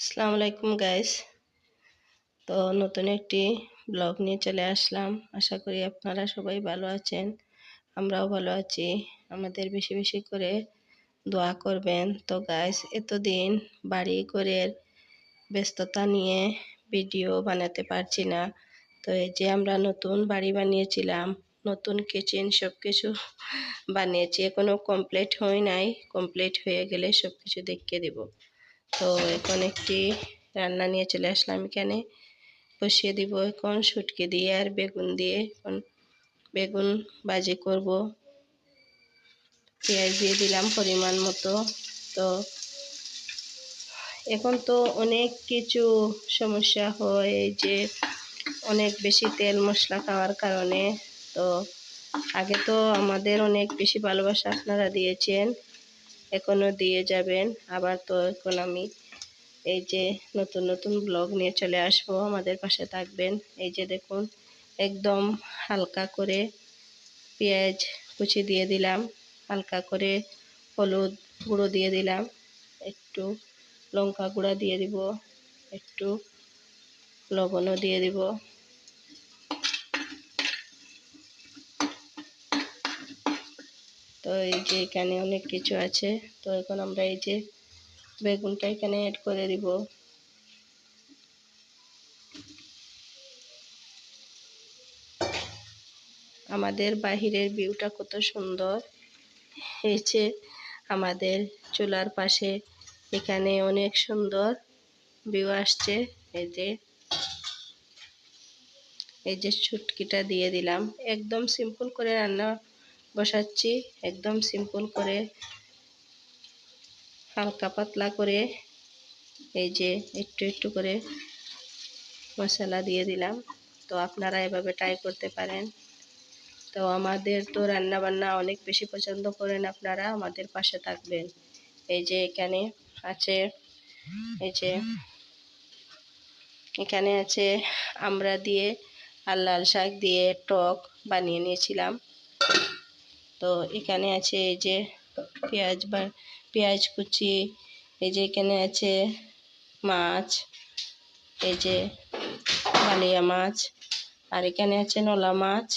আসসালামু আলাইকুম গাইস তো নতুন একটি ব্লগ নিয়ে চলে আসলাম। আশা করি আপনারা সবাই ভালো আছেন, আমরাও ভালো আছি। আমাদের বেশি বেশি করে দোয়া করবেন। তো গাইস এতদিন বাড়ি ঘরের ব্যস্ততা নিয়ে ভিডিও বানাতে পারছি না। তো এই যে আমরা নতুন বাড়ি বানিয়েছিলাম, নতুন কিচেন সব কিছু বানিয়েছি। এখনও কমপ্লিট হয় নাই কমপ্লিট হয়ে গেলে সব কিছু দেখিয়ে দেবো। তো এখন একটি রান্না নিয়ে চলে আসলাম এখানে। বসিয়ে দিব এখন শুটকি দিয়ে আর বেগুন দিয়ে। এখন বেগুন বাজি করব। পেঁয়াজ দিয়ে দিলাম পরিমাণ মতো। তো এখন তো অনেক কিছু সমস্যা হয় যে অনেক বেশি তেল মশলা খাওয়ার কারণে। তো আগে তো আমাদের অনেক বেশি ভালোবাসা আপনারা দিয়েছেন। এখনও দিয়ে যাবেন। আবার তো এখন আমি এই যে নতুন নতুন ব্লগ নিয়ে চলে আসব। আমাদের পাশে থাকবেন। এই যে দেখুন, একদম হালকা করে পেঁয়াজ কুচি দিয়ে দিলাম। হালকা করে হলুদ গুঁড়ো দিয়ে দিলাম। একটু লঙ্কা গুঁড়া দিয়ে দিব। একটু লবণও দিয়ে দিব। তো এই যে এখানে অনেক কিছু আছে, তো এখন আমরা এই যে বেগুনটা এখানে অ্যাড করে দিব। আমাদের বাহিরের ভিউটা কত সুন্দর। হয়েছে আমাদের চুলার পাশে এখানে অনেক সুন্দর ভিউ আসছে। এই যে এই যে ছুটকিটা দিয়ে দিলাম। একদম সিম্পল করে রান্না বসাচ্ছি, একদম সিম্পল করে, হালকা পাতলা করে, এই যে একটু একটু করে মশলা দিয়ে দিলাম। তো আপনারা এভাবে ট্রাই করতে পারেন। তো আমাদের তো রান্না বান্না অনেক বেশি পছন্দ করেন আপনারা, আমাদের পাশে থাকবেন। এই যে এখানে আছে, এই যে এখানে আছে আমরা দিয়ে আর লাল শাক দিয়ে টক বানিয়ে নিয়েছিলাম। তো এখানে আছে এই যে পেঁয়াজ বা, পেঁয়াজ কুচি, এই যে এখানে আছে মাছ, এই যে বালিয়া মাছ, আর এখানে আছে নলা মাছ।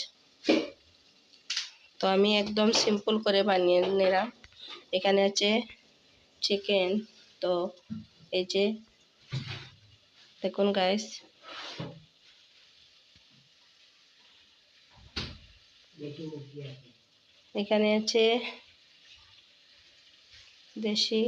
তো আমি একদম সিম্পল করে বানিয়ে নিলাম। এখানে আছে চিকেন তো এই যে দেখুন গাইস এখানে আছে দেশি